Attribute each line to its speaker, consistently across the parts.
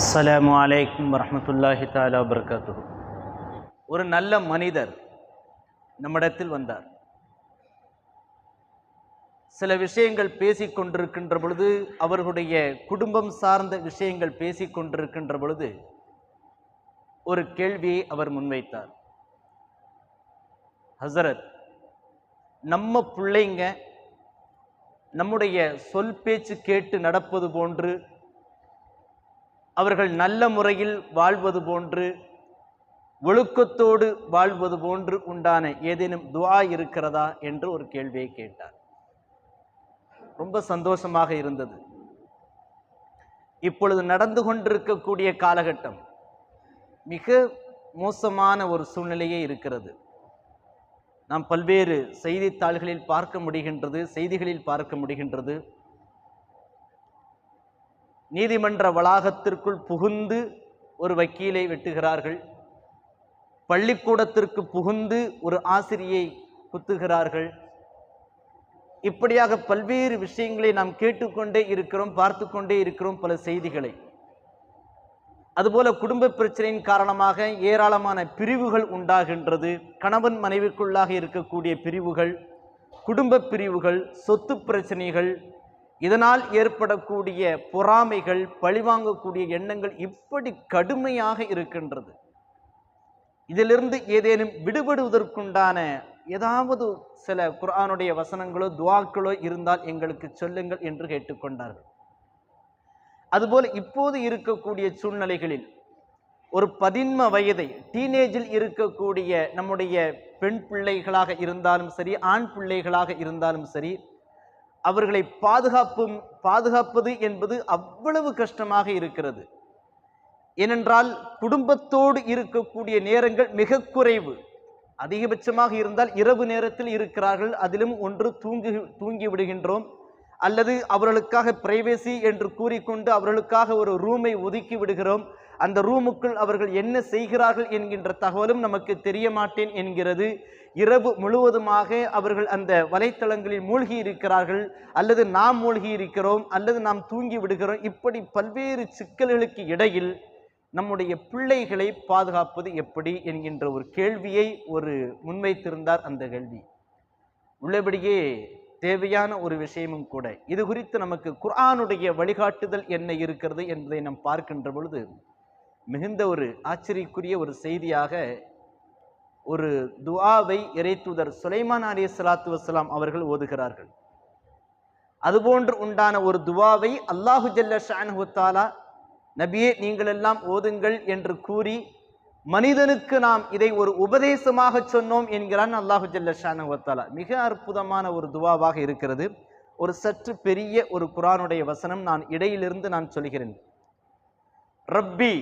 Speaker 1: அஸ்ஸலாமு அலைக்கும் வரமத்துல்லாஹி தாலா வபரகாத்து ஒரு நல்ல மனிதர் நம்மிடத்தில் வந்தார். சில விஷயங்கள் பேசிக்கொண்டிருக்கின்ற பொழுது அவர்களுடைய குடும்பம் சார்ந்த விஷயங்கள் பேசிக்கொண்டிருக்கின்ற பொழுது ஒரு கேள்வியை அவர் முன்வைத்தார். ஹசரத் நம்ம பிள்ளைங்க நம்முடைய சொல் பேச்சு கேட்டு நடப்பது போன்று அவர்கள் நல்ல முறையில் வாழ்வது போன்று ஒழுக்கத்தோடு வாழ்வது போன்று உண்டான ஏதேனும் துவா இருக்கிறதா என்று ஒரு கேள்வியை கேட்டார். ரொம்ப சந்தோஷமாக இருந்தது. இப்பொழுது நடந்து கொண்டிருக்கக்கூடிய காலகட்டம் மிக மோசமான ஒரு சூழ்நிலையே இருக்கிறது. நாம் பல்வேறு செய்தித்தாள்களில் பார்க்க முடிகின்றது செய்திகளில் பார்க்க முடிகின்றது. நீதிமன்ற வளாகத்திற்குள் புகுந்து ஒரு வக்கீலை வெட்டுகிறார்கள். பள்ளிக்கூடத்திற்கு புகுந்து ஒரு ஆசிரியை குத்துகிறார்கள். இப்படியாக பல்வேறு விஷயங்களை நாம் கேட்டுக்கொண்டே இருக்கிறோம் பார்த்து கொண்டே இருக்கிறோம் பல செய்திகளை. அதுபோல குடும்ப பிரச்சனையின் காரணமாக ஏராளமான பிரிவுகள் உண்டாகின்றது. கணவன் மனைவிக்குள்ளாக இருக்கக்கூடிய பிரிவுகள் குடும்ப பிரிவுகள் சொத்து பிரச்சனைகள் இதனால் ஏற்படக்கூடிய பொறாமைகள் பழிவாங்கக்கூடிய எண்ணங்கள் இப்படி கடுமையாக இருக்கின்றது. இதிலிருந்து ஏதேனும் விடுபடுவதற்குண்டான ஏதாவது சில குரானுடைய வசனங்களோ துவாக்களோ இருந்தால் எங்களுக்கு சொல்லுங்கள் என்று கேட்டுக்கொண்டார்கள். அதுபோல் இப்போது இருக்கக்கூடிய சூழ்நிலைகளில் ஒரு பதின்ம வயதை டீனேஜில் இருக்கக்கூடிய நம்முடைய பெண் பிள்ளைகளாக இருந்தாலும் சரி ஆண் பிள்ளைகளாக இருந்தாலும் சரி அவர்களை பாதுகாப்பும் பாதுகாப்பது என்பது அவ்வளவு கஷ்டமாக இருக்கிறது. ஏனென்றால் குடும்பத்தோடு இருக்கக்கூடிய நேரங்கள் மிக குறைவு. அதிகபட்சமாக இருந்தால் இரவு நேரத்தில் இருக்கிறார்கள் அதிலும் ஒன்று தூங்கி தூங்கி விடுகின்றோம். அல்லது அவர்களுக்காக பிரைவேசி என்று கூறிக்கொண்டு அவர்களுக்காக ஒரு ரூமை ஒதுக்கி விடுகிறோம். அந்த ரூமுக்குள் அவர்கள் என்ன செய்கிறார்கள் என்கின்ற தகவலும் நமக்கு தெரிய மாட்டேன் என்கிறது. இரவு முழுவதுமாக அவர்கள் அந்த வலைத்தளங்களில் மூழ்கி இருக்கிறார்கள் அல்லது நாம் மூழ்கி இருக்கிறோம் அல்லது நாம் தூங்கி விடுகிறோம். இப்படி பல்வேறு சிக்கல்களுக்கு இடையில் நம்முடைய பிள்ளைகளை பாதுகாப்பது எப்படி என்கின்ற ஒரு கேள்வியை ஒரு முன்வைத்திருந்தார் அந்த கேள்வி. உள்ளபடியே தேவையான ஒரு விஷயமும் கூட. இது குறித்து நமக்கு குர்ஆனுடைய வழிகாட்டுதல் என்ன இருக்கிறது என்பதை நாம் பார்க்கின்ற பொழுது மிகுந்த ஒரு ஆச்சரியக்குரிய ஒரு செய்தியாக ஒரு துவாவை இறைத்துதர் சுலைமான் அலி சலாத்து வசலாம் அவர்கள் ஓதுகிறார்கள். அதுபோன்று உண்டான ஒரு துவாவை அல்லாஹு ஜல்ல ஷானு நபியே நீங்கள் எல்லாம் ஓதுங்கள் என்று கூறி மனிதனுக்கு நாம் இதை ஒரு உபதேசமாக சொன்னோம் என்கிறான் அல்லாஹு ஜல்ல ஷானு மிக அற்புதமான ஒரு துவாவாக இருக்கிறது. ஒரு சற்று பெரிய ஒரு குரானுடைய வசனம் நான் இடையிலிருந்து நான் சொல்கிறேன். ரப்பி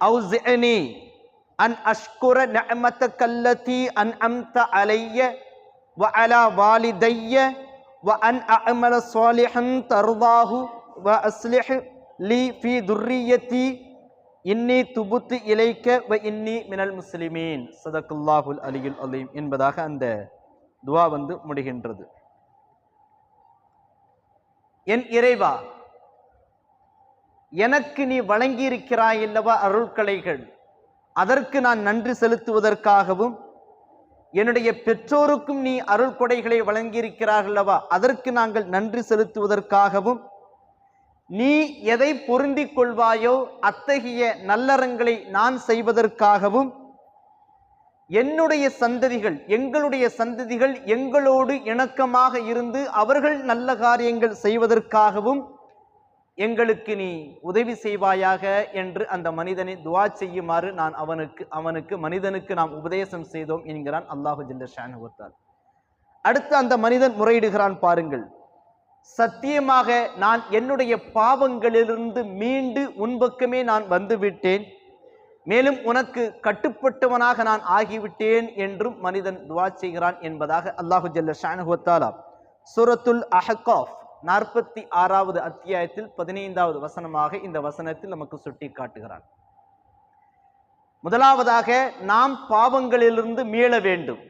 Speaker 1: அவுசிஅனி அன் அஷ்குர நிஅமத்தக அன் அம்த அலைய வ அலா வாலிதைய வ அன் அமல சாலிஹன் தர்தாஹு வ அஸ்லிஹ் லி ஃபி துர்ரியத்தி இன்னி துபுத்து இலைக்க வ இன்னி மினல் முஸ்லிமீன் சதகுல்லாஹுல் அலியுல் அலீம் என்பதாக அந்த துவா வந்து முடிகின்றது என் இறைவா எனக்கு நீ வழங்கியிருக்கிறாய் அல்லவா அருள்கலைகள்? அதற்கு நான் நன்றி செலுத்துவதற்காகவும் என்னுடைய பெற்றோருக்கும் நீ அருள் கொடைகளை வழங்கியிருக்கிறார்களவா அதற்கு நாங்கள் நன்றி செலுத்துவதற்காகவும் நீ எதை பொருந்தி கொள்வாயோ அத்தகைய நல்லறங்களை நான் செய்வதற்காகவும் என்னுடைய சந்ததிகள் எங்களுடைய சந்ததிகள் எங்களோடு இணக்கமாக இருந்து அவர்கள் நல்ல காரியங்கள் செய்வதற்காகவும் எங்களுக்கு நீ உதவி செய்வாயாக என்று அந்த மனிதனை துவா செய்யுமாறு நான் அவனுக்கு அவனுக்கு மனிதனுக்கு நாம் உபதேசம் செய்தோம் என்கிறான் அல்லாஹு ஜல்ல ஷானுவத்தால் அடுத்து அந்த மனிதன் முறையிடுகிறான் பாருங்கள். சத்தியமாக நான் என்னுடைய பாவங்களிலிருந்து மீண்டு உன்பக்கமே நான் வந்துவிட்டேன் மேலும் உனக்கு கட்டுப்பட்டவனாக நான் ஆகிவிட்டேன் என்றும் மனிதன் துவா செய்கிறான் என்பதாக அல்லாஹு ஜல்ல ஷானுவத்தாலா சுரத்துல் அஹகாஃப். நாற்பத்தி ஆறாவது அத்தியாயத்தில் பதினைந்தாவது வசனமாக இந்த வசனத்தில் நமக்கு சுட்டி காட்டுகிறான் முதலாவதாக நாம் பாவங்களிலிருந்து மீள வேண்டும்.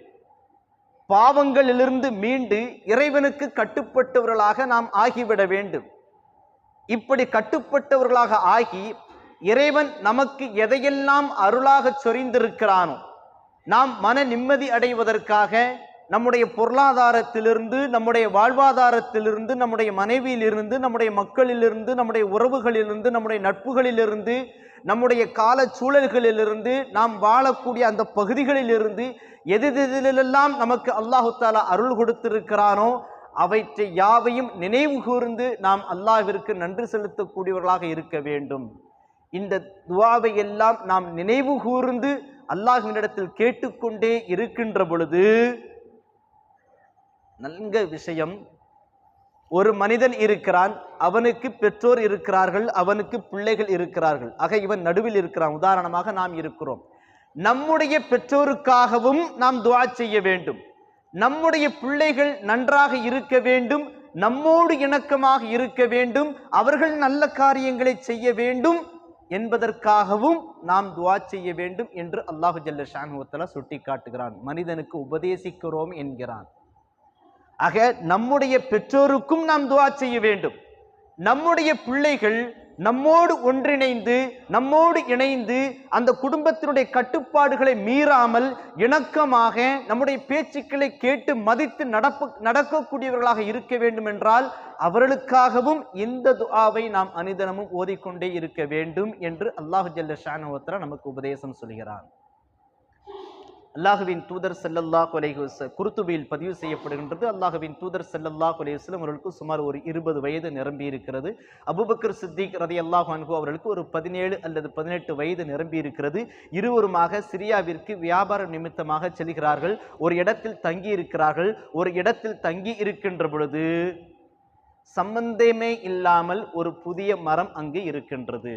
Speaker 1: பாவங்களிலிருந்து மீண்டு இறைவனுக்கு கட்டுப்பட்டவர்களாக நாம் ஆகிவிட வேண்டும். இப்படி கட்டுப்பட்டவர்களாக ஆகி இறைவன் நமக்கு எதையெல்லாம் அருளாக சொரிந்திருக்கிறானோ நாம் மன நிம்மதி அடைவதற்காக நம்முடைய பொருளாதாரத்திலிருந்து நம்முடைய வாழ்வாதாரத்திலிருந்து நம்முடைய மனைவியிலிருந்து நம்முடைய மக்களிலிருந்து நம்முடைய உறவுகளிலிருந்து நம்முடைய நட்புகளிலிருந்து நம்முடைய கால சூழல்களிலிருந்து நாம் வாழக்கூடிய அந்த பகுதிகளிலிருந்து எது எதிலெல்லாம் நமக்கு அல்லாஹு தாலா அருள் கொடுத்திருக்கிறானோ அவற்றை யாவையும் நினைவு கூர்ந்து நாம் அல்லாஹிற்கு நன்றி செலுத்தக்கூடியவர்களாக இருக்க வேண்டும். இந்த துவாவை எல்லாம் நாம் நினைவு கூர்ந்து அல்லாஹ்வினிடத்தில் கேட்டுக்கொண்டே இருக்கின்ற பொழுது நல்ல விஷயம். ஒரு மனிதன் இருக்கிறான் அவனுக்கு பெற்றோர் இருக்கிறார்கள் அவனுக்கு பிள்ளைகள் இருக்கிறார்கள். ஆக இவன் நடுவில் இருக்கிறான். உதாரணமாக நாம் இருக்கிறோம். நம்முடைய பெற்றோருக்காகவும் நாம் துவா செய்ய வேண்டும். நம்முடைய பிள்ளைகள் நன்றாக இருக்க வேண்டும். நம்மோடு இணக்கமாக இருக்க வேண்டும். அவர்கள் நல்ல காரியங்களை செய்ய வேண்டும் என்பதற்காகவும் நாம் துவா செய்ய வேண்டும் என்று அல்லாஹு ஜல்ல ஷானுவத்தலா சுட்டி காட்டுகிறான் மனிதனுக்கு உபதேசிக்கிறோம் என்கிறான். ஆக நம்முடைய பெற்றோருக்கும் நாம் துவா செய்ய வேண்டும். நம்முடைய பிள்ளைகள் நம்மோடு ஒன்றிணைந்து நம்மோடு இணைந்து அந்த குடும்பத்தினுடைய கட்டுப்பாடுகளை மீறாமல் இணக்கமாக நம்முடைய பேச்சுக்களை கேட்டு மதித்து நடப்பு நடக்கக்கூடியவர்களாக இருக்க வேண்டும் என்றால் அவர்களுக்காகவும் இந்த துஆவை நாம் அனிதனமும் ஓதிக்கொண்டே இருக்க வேண்டும் என்று அல்லாஹு ஜல்ல ஷானுவத்தரா நமக்கு உபதேசம் சொல்கிறான். அல்லாஹுவின் தூதர் செல்லல்லா அலைஹி குருத்துபியில் பதிவு செய்யப்படுகின்றது. அல்லாஹுவின் தூதர் செல்லல்லா அலைஹி அவர்களுக்கு சுமார் ஒரு இருபது வயது நிரம்பி இருக்கிறது அபூபக்கர் சித்திக் அல்லாஹ் அன்ஹு அவர்களுக்கு ஒரு பதினேழு அல்லது பதினெட்டு வயது நிரம்பி இருக்கிறது இருவருமாக சிரியாவிற்கு வியாபார நிமித்தமாக செல்கிறார்கள். ஒரு இடத்தில் தங்கி இருக்கிறார்கள் ஒரு இடத்தில் தங்கி இருக்கின்ற பொழுது சம்பந்தமே இல்லாமல் ஒரு புதிய மரம் அங்கு இருக்கின்றது.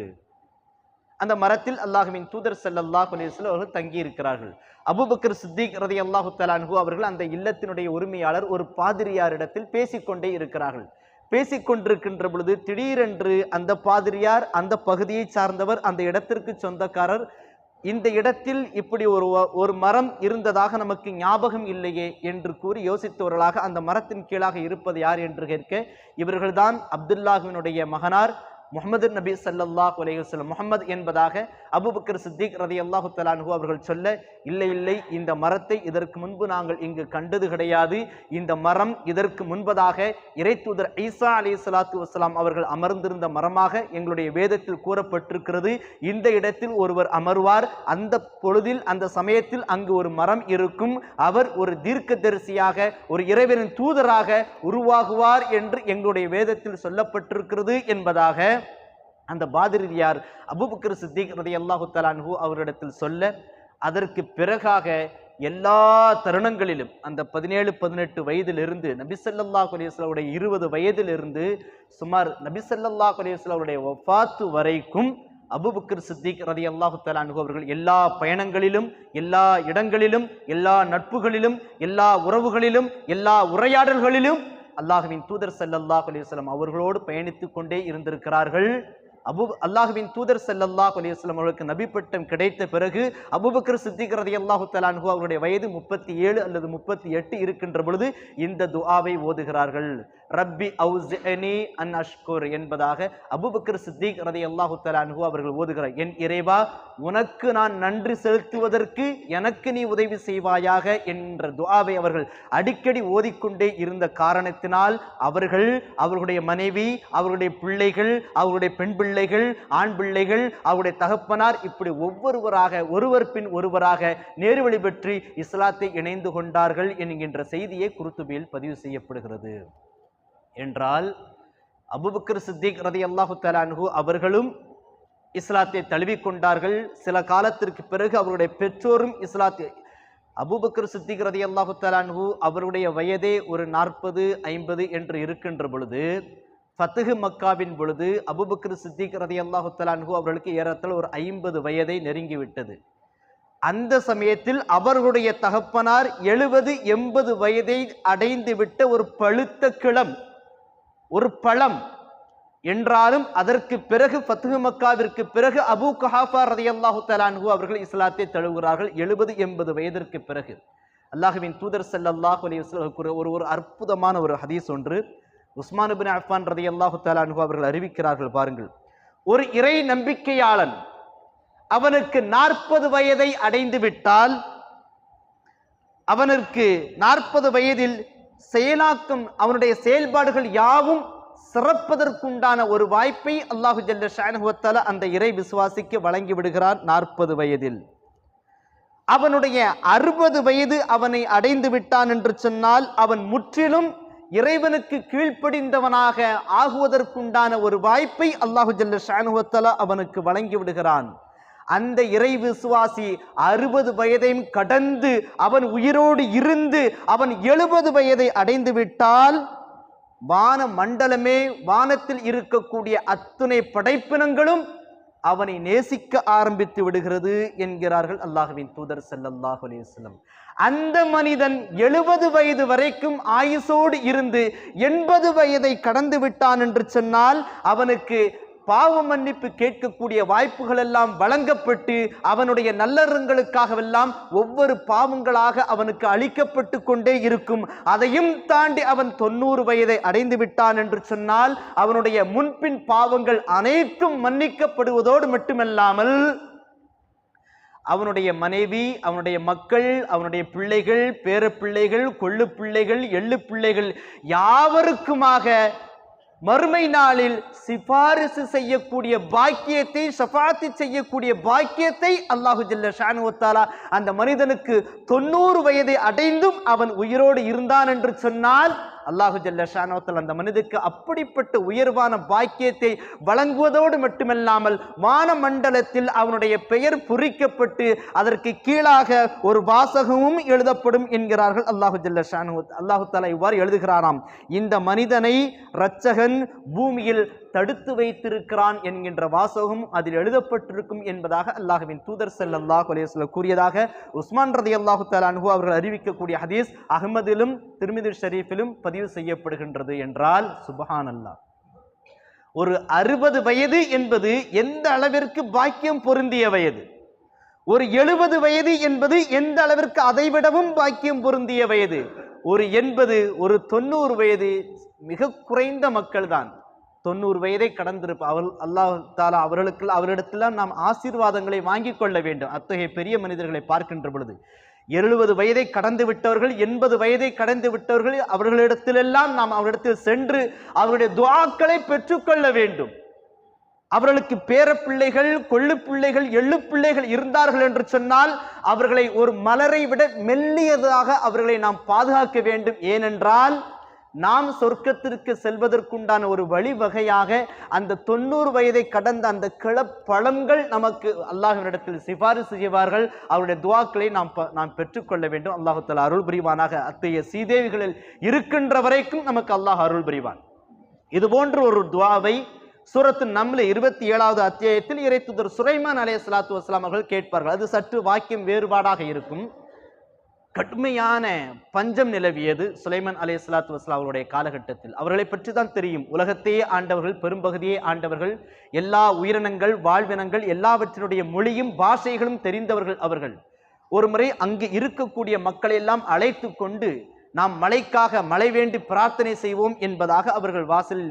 Speaker 1: அந்த மரத்தில் அல்லாஹுவின் தூதர் ஸல்லல்லாஹு அலைஹி அவர்கள் தங்கியிருக்கிறார்கள். அபுபக்கர் சித்திக் ரதி அல்லாஹு தலான்ஹூ அவர்கள் அந்த இல்லத்தினுடைய உரிமையாளர் ஒரு பாதிரியாரிடத்தில் பேசிக்கொண்டே இருக்கிறார்கள். பேசிக்கொண்டிருக்கின்ற பொழுது திடீரென்று அந்த பாதிரியார் அந்த பகுதியை சார்ந்தவர் அந்த இடத்திற்கு சொந்தக்காரர் இந்த இடத்தில் இப்படி ஒரு ஒரு மரம் இருந்ததாக நமக்கு ஞாபகம் இல்லையே என்று கூறி யோசித்தவர்களாக அந்த மரத்தின் கீழாக இருப்பது யார் என்று கேட்க இவர்கள்தான் அப்துல்லாஹுவினுடைய மகனார் முகமது நபி சல்லாஹ் அலையுஸ்லம் முகமது என்பதாக அபுபக்கர் சித்திக் ரதி அல்லாஹு தலான்ஹு அவர்கள் சொல்ல இல்லை இல்லை இந்த மரத்தை இதற்கு முன்பு நாங்கள் இங்கு கண்டது கிடையாது. இந்த மரம் இதற்கு முன்பதாக இறைத்தூதர் ஐசா அலி சலாத்து வசலாம் அவர்கள் அமர்ந்திருந்த மரமாக எங்களுடைய வேதத்தில் கூறப்பட்டிருக்கிறது. இந்த இடத்தில் ஒருவர் அமர்வார். அந்த பொழுதில் அந்த சமயத்தில் அங்கு ஒரு மரம் இருக்கும். அவர் ஒரு தீர்க்கதரிசியாக ஒரு இறைவனின் தூதராக உருவாகுவார் என்று எங்களுடைய வேதத்தில் சொல்லப்பட்டிருக்கிறது. என்பதாக அந்த பாதிரியார் அபுபக்கர் சித்திக் ரதி அல்லாஹு அன்ஹு அவரிடத்தில் சொல்ல அதற்கு பிறகாக எல்லா தருணங்களிலும் அந்த பதினேழு பதினெட்டு வயதிலிருந்து நபிசல்லா குலேஸ்லாவுடைய இருபது வயதிலிருந்து சுமார் நபிசல்லா குலேஸ்லாவுடைய ஒஃபாத்து அவருடைய வஃபாத்து வரைக்கும் அபுபக்கர் சித்திக் ரதி அல்லாஹு அன்ஹு அவர்கள் எல்லா பயணங்களிலும் எல்லா இடங்களிலும் எல்லா நட்புகளிலும் எல்லா உறவுகளிலும் எல்லா உரையாடல்களிலும் அல்லாஹுவின் தூதர் சல்லல்லாஹ் அலிவலம் அவர்களோடு பயணித்து கொண்டே இருந்திருக்கிறார்கள். அபு அல்லாஹுவின் தூதர் செல்லல்லாஹ் அலிவஸ்லம் அவர்களுக்கு நபிப்பட்டம் கிடைத்த பிறகு அபுபக்கர் சித்திக் அல்லாஹு தஆலா அவருடைய வயது முப்பத்தி ஏழு அல்லது முப்பத்தி எட்டு இருக்கின்ற பொழுது இந்த துஆவை ஓதுகிறார்கள். ரப்பி அவுசனி அன் அஷ்குர் என்பதாக அபுபக்கர் சித்திக் ரலியல்லாஹு அல்லாஹு அன்ஹு அவர்கள் ஓதுகிறார் என் இறைவா உனக்கு நான் நன்றி செலுத்துவதற்கு எனக்கு நீ உதவி செய்வாயாக என்ற துவாவை அவர்கள் அடிக்கடி ஓதிக்கொண்டே இருந்த காரணத்தினால் அவர்கள் அவர்களுடைய மனைவி அவர்களுடைய பிள்ளைகள் அவர்களுடைய பெண் பிள்ளைகள் ஆண் பிள்ளைகள் அவருடைய தகப்பனார் இப்படி ஒவ்வொருவராக ஒருவர் பின் ஒருவராக நேர்வழி பெற்று இஸ்லாத்தை இணைந்து கொண்டார்கள் என்கின்ற செய்தியை குருத்துபியில் பதிவு செய்யப்படுகிறது. என்றால் அபுபக்கர் சித்திக் ரதி அல்லாஹு தலான்ஹூ அவர்களும் இஸ்லாத்தை தழுவிக்கொண்டார்கள். சில காலத்திற்கு பிறகு அவருடைய பெற்றோரும் இஸ்லாத்தை அபுபக்கர் சித்திக் ரதி அல்லாஹு தலான்ஹூ அவருடைய வயதே ஒரு நாற்பது ஐம்பது என்று இருக்கின்ற பொழுது ஃபத்துஹு மக்காவின் பொழுது அபுபக்கர் சித்திக் ரதி அல்லாஹு தலான்ஹூ அவர்களுக்கு ஏறத்தால் ஒரு ஐம்பது வயதை நெருங்கிவிட்டது அந்த சமயத்தில் அவர்களுடைய தகப்பனார் எழுபது எண்பது வயதை அடைந்துவிட்ட ஒரு பழுத்த கிளம். ஒரு பழம் என்றாலும் அதற்கு பிறகு ஃபத்துஹு மக்காவிற்கு பிறகு அபூ கஹாஃபா ரதியல்லாஹு தலான்ஹூ அவர்கள் இஸ்லாத்தை தழுவுகிறார்கள். எழுபது எண்பது வயதிற்கு பிறகு. அல்லாஹுவின் தூதர் ஸல்லல்லாஹு அலைஹி வஸல்லம் ஒரு ஒரு ஒரு அற்புதமான ஒரு ஹதீஸ் ஒன்று. உஸ்மான் பின் அஃபான் ரதியல்லாஹு தலான்ஹூ அவர்கள் அறிவிக்கிறார்கள் பாருங்கள். ஒரு இறை நம்பிக்கையாளன் அவனுக்கு நாற்பது வயதை அடைந்து விட்டால் அவனுக்கு நாற்பது வயதில் செயலாக்கம் அவனுடைய செயல்பாடுகள் யாவும் சிறப்பதற்குண்டான ஒரு வாய்ப்பை அல்லாஹு ஜல்ல ஷானுவத்தால அந்த இறை விசுவாசிக்கு வழங்கி விடுகிறார் நாற்பது வயதில். அவனுடைய அறுபது வயது அவனை அடைந்து விட்டான் என்று சொன்னால் அவன் முற்றிலும் இறைவனுக்கு கீழ்ப்படிந்தவனாக ஆகுவதற்குண்டான ஒரு வாய்ப்பை அல்லாஹு ஜல்ல ஷானுவத்தால அவனுக்கு வழங்கி விடுகிறான். அந்த இறை விசுவாசி அறுபது வயதையும் கடந்து அவன் உயிரோடு இருந்து அவன் எழுபது வயதை அடைந்து விட்டால் வான மண்டலமே வானத்தில் இருக்கக்கூடிய அத்துணை படைப்பினங்களும் அவனை நேசிக்க ஆரம்பித்து விடுகிறது என்கிறார்கள் அல்லாஹுவின் தூதர் ஸல்லல்லாஹு அலேஸ்லம் அந்த மனிதன் எழுபது வயது வரைக்கும் ஆயுசோடு இருந்து எண்பது வயதை கடந்து விட்டான் என்று சொன்னால் அவனுக்கு பாவ மன்னிப்பு கேட்கக்கூடிய வாய்ப்புகள் எல்லாம் வழங்கப்பட்டு அவனுடைய நல்லறங்களுக்காகவெல்லாம் ஒவ்வொரு பாவங்களாக அவனுக்கு அளிக்கப்பட்டு கொண்டே இருக்கும். அதையும் தாண்டி அவன் தொண்ணூறு வயதை அடைந்து விட்டான் என்று சொன்னால் அவனுடைய முன்பின் பாவங்கள் அனைத்தும் மன்னிக்கப்படுவதோடு மட்டுமல்லாமல் அவனுடைய மனைவி அவனுடைய மக்கள் அவனுடைய பிள்ளைகள் பேர பிள்ளைகள் கொள்ளு பிள்ளைகள் எள்ளு பிள்ளைகள் யாவருக்குமாக மறுமை நாளில் சிபாரிசு செய்யக்கூடிய பாக்கியத்தை சஃபாத்தி செய்யக்கூடிய பாக்கியத்தை அல்லாஹு ஜல்ல ஷானுவத்தாலா அந்த மனிதனுக்கு தொண்ணூறு வயதை அடைந்தும் அவன் உயிரோடு இருந்தான் என்று சொன்னால் அல்லாஹு ஜல்லஷானோத்தல் அந்த மனிதனுக்கு அப்படிப்பட்ட உயர்வான பாக்கியத்தை வழங்குவதோடு மட்டுமல்லாமல் வான மண்டலத்தில் அவனுடைய பெயர் பொறிக்கப்பட்டு அதற்கு கீழாக ஒரு வாசகமும் எழுதப்படும் என்கிறார்கள் அல்லாஹு ஜல்லஷானு அல்லாஹு தலா இவ்வாறு எழுதுகிறாராம். இந்த மனிதனை இரட்சகன் பூமியில் தடுத்து வைத்திருக்கிறான் என்கின்ற வாசகம் அதில் எழுதப்பட்டிருக்கும் என்பதாக அல்லாஹுவின் தூதர் செல்லல்லாஹ் அலைஹி கூறியதாக உஸ்மான் ரதி அல்லாஹு அன்ஹு அவர்கள் அறிவிக்கக்கூடிய ஹதீஸ் அகமதிலும் திருமிதி ஷரீஃபிலும் பதிவு செய்யப்படுகின்றது என்றால் சுபஹான் அல்லாஹ் ஒரு அறுபது வயது என்பது எந்த அளவிற்கு பாக்கியம் பொருந்திய வயது? ஒரு எழுபது வயது என்பது எந்த அளவிற்கு அதைவிடவும் பாக்கியம் பொருந்திய வயது? ஒரு எண்பது ஒரு தொண்ணூறு வயது மிக குறைந்த மக்கள் தான் தொண்ணூறு வயதை கடந்திருப்ப அவர் அல்லாஹ் தாலா அவர்களுக்கு அவரிடத்திலாம் நாம் ஆசீர்வாதங்களை வாங்கி கொள்ள வேண்டும். அத்தகைய பெரிய மனிதர்களை பார்க்கின்ற பொழுது எழுபது வயதை கடந்து விட்டவர்கள் எண்பது வயதை கடந்து விட்டவர்கள் அவர்களிடத்திலெல்லாம் நாம் அவரிடத்தில் சென்று அவருடைய துவாக்களை பெற்றுக்கொள்ள வேண்டும். அவர்களுக்கு பேரப்பிள்ளைகள் கொள்ளு பிள்ளைகள் எள்ளு பிள்ளைகள் இருந்தார்கள் என்று சொன்னால் அவர்களை ஒரு மலரை விட மெல்லியதாக அவர்களை நாம் பாதுகாக்க வேண்டும். ஏனென்றால் நாம் சொர்க்கத்திற்கு செல்வதற்குண்டான ஒரு வழிவகையாக அந்த தொண்ணூறு வயதை கடந்த அந்த கிளப்பழங்கள் நமக்கு அல்லாஹினிடத்தில் சிபாரிசு செய்வார்கள். அவருடைய துவாக்களை நாம் நாம் பெற்றுக்கொள்ள வேண்டும். அல்லாஹு அருள் புரிவானாக. அத்தகைய சீதேவிகளில் இருக்கின்ற வரைக்கும் நமக்கு அல்லாஹ் அருள் புரிவான். இது போன்ற ஒரு துவாவை சூரத்து நம்ல இருபத்தி ஏழாவது அத்தியாயத்தில் இறைத்துதர் சுரைமான் அலைய சலாத்து வஸ்லாம் அவர்கள் கேட்பார்கள். அது சற்று வாக்கியம் வேறுபாடாக இருக்கும். கடுமையான பஞ்சம் நிலவியது சுலைமன் அலே ஸலாத்து வஸ்லா அவருடைய காலகட்டத்தில். அவர்களை பற்றி தான் தெரியும். உலகத்தையே ஆண்டவர்கள் பெரும்பகுதியே ஆண்டவர்கள் எல்லா உயிரினங்கள் வாழ்வினங்கள் எல்லாவற்றினுடைய மொழியும் பாஷைகளும் தெரிந்தவர்கள் அவர்கள். ஒருமுறை அங்கு இருக்கக்கூடிய மக்களை எல்லாம் அழைத்து கொண்டு நாம் மழைக்காக மழை வேண்டி பிரார்த்தனை செய்வோம் என்பதாக அவர்கள் வாசல்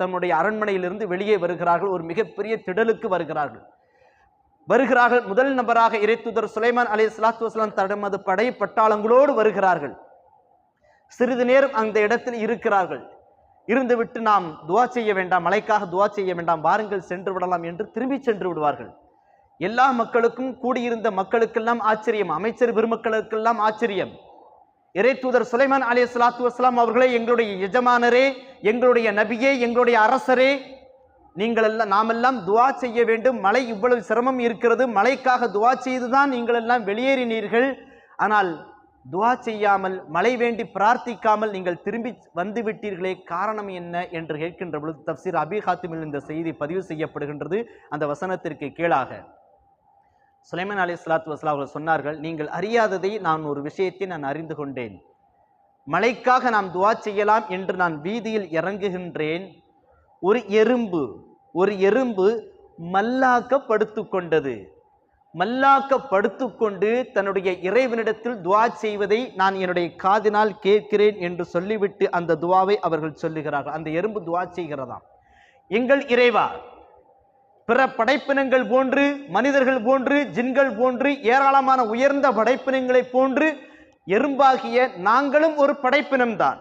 Speaker 1: தன்னுடைய அரண்மனையிலிருந்து வெளியே வருகிறார்கள். ஒரு மிகப்பெரிய திடலுக்கு வருகிறார்கள். வருகிறார்கள். முதல் நபராக இறைத்துதர் சுலைமான் அலி சலாத்து வஸ்லாம் தடமது படை பட்டாளங்களோடு வருகிறார்கள். சிறிது நேரம் அந்த இடத்தில் இருக்கிறார்கள். இருந்துவிட்டு நாம் துவா செய்ய வேண்டாம் மலைக்காக துவா செய்ய வேண்டாம் வாருங்கள் சென்று விடலாம் என்று திரும்பி சென்று விடுவார்கள். எல்லா மக்களுக்கும் கூடியிருந்த மக்களுக்கெல்லாம் ஆச்சரியம் அமைச்சர் பெருமக்களுக்கெல்லாம் ஆச்சரியம். இறை தூதர் சுலைமான் அலி சலாத்து வஸ்லாம் அவர்களே எங்களுடைய எஜமானரே எங்களுடைய நபியே எங்களுடைய அரசரே நீங்கள் எல்லாம் நாமெல்லாம் துவா செய்ய வேண்டும். மழை இவ்வளவு சிரமம் இருக்கிறது. மழைக்காக துவா செய்துதான் நீங்கள் எல்லாம் வெளியேறினீர்கள். ஆனால் துவா செய்யாமல் மழை வேண்டி பிரார்த்திக்காமல் நீங்கள் திரும்பி வந்து விட்டீர்களே காரணம் என்ன என்று கேட்கின்ற பொழுது தப்சீர் அபி ஹாத்திமில் இந்த செய்தி பதிவு செய்யப்படுகின்றது. அந்த வசனத்திற்கு கீழாக. சுலைமன் அலி சலாத்து வஸ்லா அவர்கள் சொன்னார்கள் நீங்கள் அறியாததை நான் ஒரு விஷயத்தை நான் அறிந்து கொண்டேன். மழைக்காக நாம் துவா செய்யலாம் என்று நான் வீதியில் இறங்குகின்றேன். ஒரு எறும்பு ஒரு எறும்பு மல்லாக்க படுத்து கொண்டது மல்லாக்க படுத்துக்கொண்டு தன்னுடைய இறைவனிடத்தில் துவா செய்வதை நான் என்னுடைய காதினால் கேட்கிறேன் என்று சொல்லிவிட்டு அந்த துவாவை அவர்கள் சொல்லுகிறார்கள். அந்த எறும்பு துவா செய்கிறதாம். எங்கள் இறைவா பிற படைப்பினங்கள் போன்று மனிதர்கள் போன்று ஜின்கள் போன்று ஏராளமான உயர்ந்த படைப்பினங்களை போன்று எறும்பாகிய நாங்களும் ஒரு படைப்பினம்தான்.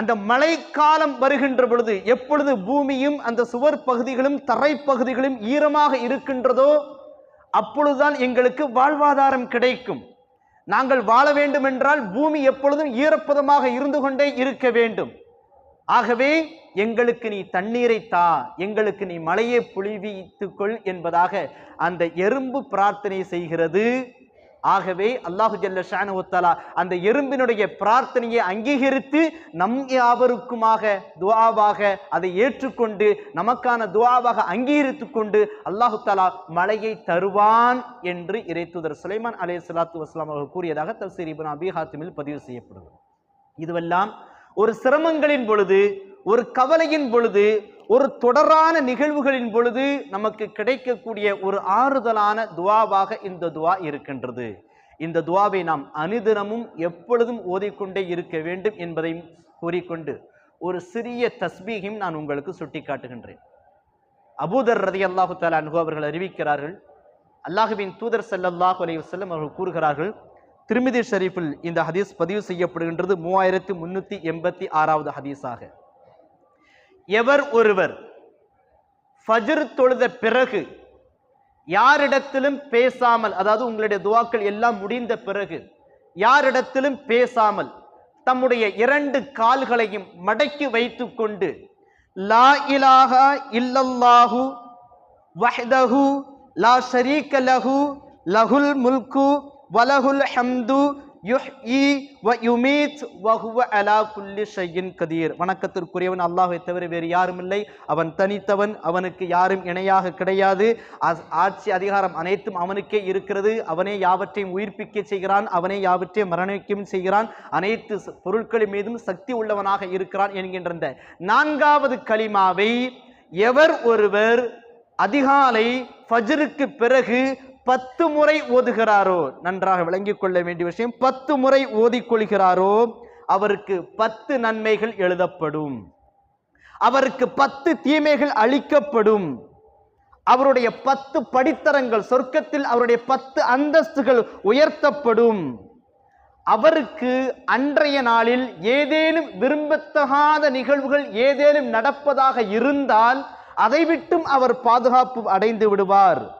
Speaker 1: அந்த மழைக்காலம் வருகின்ற பொழுது எப்பொழுது பூமியும் அந்த சுவர் பகுதிகளும் தரை பகுதிகளும் ஈரமாக இருக்கின்றதோ அப்பொழுதுதான் எங்களுக்கு வாழ்வாதாரம் கிடைக்கும். நாங்கள் வாழ வேண்டும் என்றால் பூமி எப்பொழுதும் ஈரப்பதமாக இருந்து கொண்டே இருக்க வேண்டும். ஆகவே எங்களுக்கு நீ தண்ணீரை தா எங்களுக்கு நீ மழையை புழிவித்துக்கொள் என்பதாக அந்த எறும்பு பிரார்த்தனை செய்கிறது. ஆகவே அல்லாஹு ஜல்ல ஷானுத்தலா அந்த எறும்பினுடைய பிரார்த்தனையை அங்கீகரித்து நம் யாவருக்குமாக துவாவாக அதை ஏற்றுக்கொண்டு நமக்கான துவாவாக அங்கீகரித்து கொண்டு அல்லாஹு தாலா மலையை தருவான் என்று இறைத்துதர் சுலைமான் அலே சலாத்து வஸ்லாம் அவர்கள் கூறியதாக தப்சீர் இப்னு அபி ஹாத்திமில் பதிவு செய்யப்படுகிறது. இதுவெல்லாம் ஒரு சிரமங்களின் பொழுது ஒரு கவலையின் பொழுது ஒரு தொடரான நிகழ்வுகளின் பொழுது நமக்கு கிடைக்கக்கூடிய ஒரு ஆறுதலான துவாவாக இந்த துவா இருக்கின்றது. இந்த துவாவை நாம் அனுதினமும் எப்பொழுதும் ஓதிக்கொண்டே இருக்க வேண்டும் என்பதையும் கூறிக்கொண்டு ஒரு சிறிய தஸ்பீகையும் நான் உங்களுக்கு சுட்டி காட்டுகின்றேன் அபூதர் ரதி அல்லாஹு தாலா அன்ஹு அவர்கள் அறிவிக்கிறார்கள். அல்லாஹுவின் தூதர் செல்லல்லாஹ் அலைஹி வஸல்லம் அவர்கள் கூறுகிறார்கள் திருமிதி ஷரீஃபில் இந்த ஹதீஸ் பதிவு செய்யப்படுகின்றது மூவாயிரத்து முன்னூற்றி எண்பத்தி ஆறாவது ஹதீஸாக. எவர் ஒருவர் ஃபஜ்ர் தொழுத பிறகு யாரிடத்திலும் பேசாமல் அதாவது உங்களுடைய துவாக்கள் எல்லாம் முடிந்த பிறகு யாரிடத்திலும் பேசாமல் தம்முடைய இரண்டு கால்களையும் மடக்கி வைத்துக்கொண்டு லா இலாஹா இல்லல்லாஹு வஹ்தஹு லா ஷரீக லஹு லஹுல் முல்கு வலஹுல் ஹம்து யுஹ்இ வ யுமீத் வஹுவ அலா குல்லி ஷையின் கதீர். வணக்கத்திற்குரியவன் அல்லாஹை தவிர வேறு யாரும் இல்லை அவன் தனித்தவன் அவனுக்கு யாரும் இணையாக கிடையாது. ஆட்சி அதிகாரம் அனைத்தும் அவனுக்கே இருக்கிறது. அவனே யாவற்றையும் உயிர்ப்பிக்க செய்கிறான். அவனே யாவற்றையும் மரணிக்கவும் செய்கிறான். அனைத்து பொருட்களின் மீதும் சக்தி உள்ளவனாக இருக்கிறான் என்கின்ற இந்த நான்காவது கலிமாவை எவர் ஒருவர் அதிகாலை ஃபஜருக்கு பிறகு பத்து முறை ஓதுகிறாரோ? நன்றாக விளங்கிக் கொள்ள வேண்டிய விஷயம். பத்து முறை ஓதிக்கொள்கிறாரோ? அவருக்கு பத்து நன்மைகள் எழுதப்படும். அவருக்கு பத்து தீமைகள் அளிக்கப்படும். அவருடைய பத்து படித்தரங்கள் சொர்க்கத்தில் அவருடைய பத்து அந்தஸ்துகள் உயர்த்தப்படும். அவருக்கு அன்றைய நாளில் ஏதேனும் விரும்பத்தகாத நிகழ்வுகள் ஏதேனும் நடப்பதாக இருந்தால் அதை விட்டும் அவர் பாதுகாப்பு அடைந்து விடுவார்.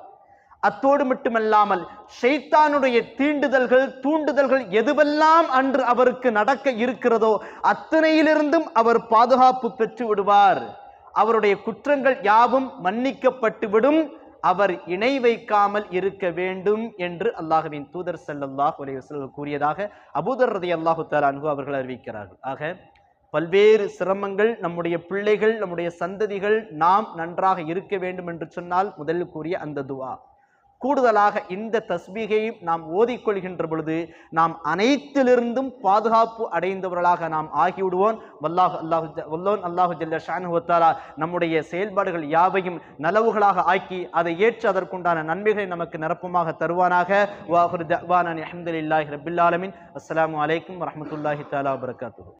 Speaker 1: அத்தோடு மட்டுமல்லாமல் ஷைத்தானுடைய தீண்டுதல்கள் தூண்டுதல்கள் எதுவெல்லாம் அன்று அவருக்கு நடக்க இருக்கிறதோ அத்தனையிலிருந்தும் அவர் பாதுகாப்பு பெற்று விடுவார். அவருடைய குற்றங்கள் யாவும் மன்னிக்கப்பட்டுவிடும் அவர் இணை வைக்காமல் இருக்க வேண்டும் என்று அல்லாஹுவின் தூதர் செல்லல்லாஹ் அலைஹி கூறியதாக அபூதர் ரதி அல்லாஹு அன்பு அவர்கள் அறிவிக்கிறார்கள். ஆக பல்வேறு சிரமங்கள் நம்முடைய பிள்ளைகள் நம்முடைய சந்ததிகள் நாம் நன்றாக இருக்க வேண்டும் என்று சொன்னால் முதலில் கூறிய அந்த துவா. கூடுதலாக இந்த தஸ்பீகையும் நாம் ஓதிக்கொள்கின்ற பொழுது நாம் அனைத்திலிருந்தும் பாதுகாப்பு அடைந்தவர்களாக நாம் ஆகிவிடுவோம். வல்லாஹ் அல்லாஹு ஜ- வல்லோன் அல்லாஹு ஜல்ல ஷானுத்தாரா நம்முடைய செயல்பாடுகள் யாவையும் நலவுகளாக ஆக்கி அதை ஏற்று அதற்குண்டான நன்மைகளை நமக்கு நிரப்பமாக தருவானாக. வாஹுர் தவானன் அஹமதுல்லாஹி ரபில் ஆலமின். அஸ்ஸலாமு அலைக்கும் வரஹ்மத்துல்லாஹி தஆலா வபரகாத்துஹு.